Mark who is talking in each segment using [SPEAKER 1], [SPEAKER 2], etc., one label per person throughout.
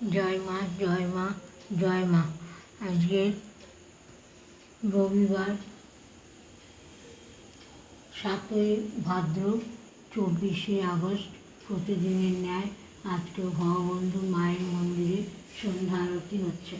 [SPEAKER 1] জয় মা জয় মা জয় মা। আজকে রবিবার সাতই ভাদ্র চব্বিশে আগস্ট প্রতিদিনের ন্যায় আজকে ভগবন্ধু মায়ের মন্দিরে সন্ধ্যা আরতি হচ্ছে।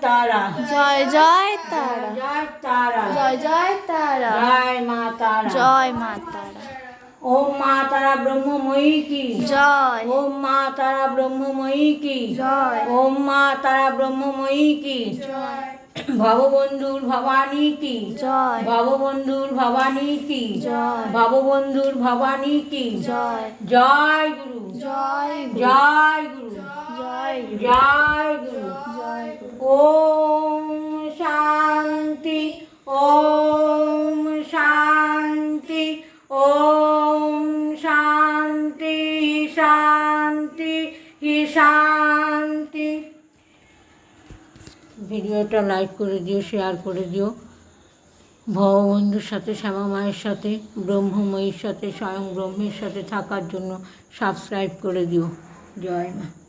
[SPEAKER 1] তারা।
[SPEAKER 2] জয় জয় তারা।
[SPEAKER 1] জয় তারা।
[SPEAKER 2] জয় জয় তারা।
[SPEAKER 1] জয় মা তারা।
[SPEAKER 2] জয় মা তারা।
[SPEAKER 1] ওম মা তারা ব্রহ্মময়ী কি?
[SPEAKER 2] জয়।
[SPEAKER 1] ওম মা তারা ব্রহ্মময়ী কি?
[SPEAKER 2] জয়।
[SPEAKER 1] ওম মা তারা ব্রহ্মময়ী কি? ভববন্ধুর ভবানী কি?
[SPEAKER 2] জয়।
[SPEAKER 1] ভববন্ধুর ভবানী কি?
[SPEAKER 2] জয়।
[SPEAKER 1] ভববন্ধুর ভবানী কি?
[SPEAKER 2] জয়।
[SPEAKER 1] জয় গুরু।
[SPEAKER 2] জয়।
[SPEAKER 1] জয় গুরু।
[SPEAKER 2] জয়।
[SPEAKER 1] জয়
[SPEAKER 2] জয়
[SPEAKER 1] শান্তি শান্তি। ভিডিওটা লাইক করে দিও, শেয়ার করে দিও। ভগবন্ধুর সাথে, শ্যামা মায়ের সাথে, ব্রহ্মময়ীর সাথে, স্বয়ং ব্রহ্মের সাথে থাকার জন্য সাবস্ক্রাইব করে দিও। জয় মা।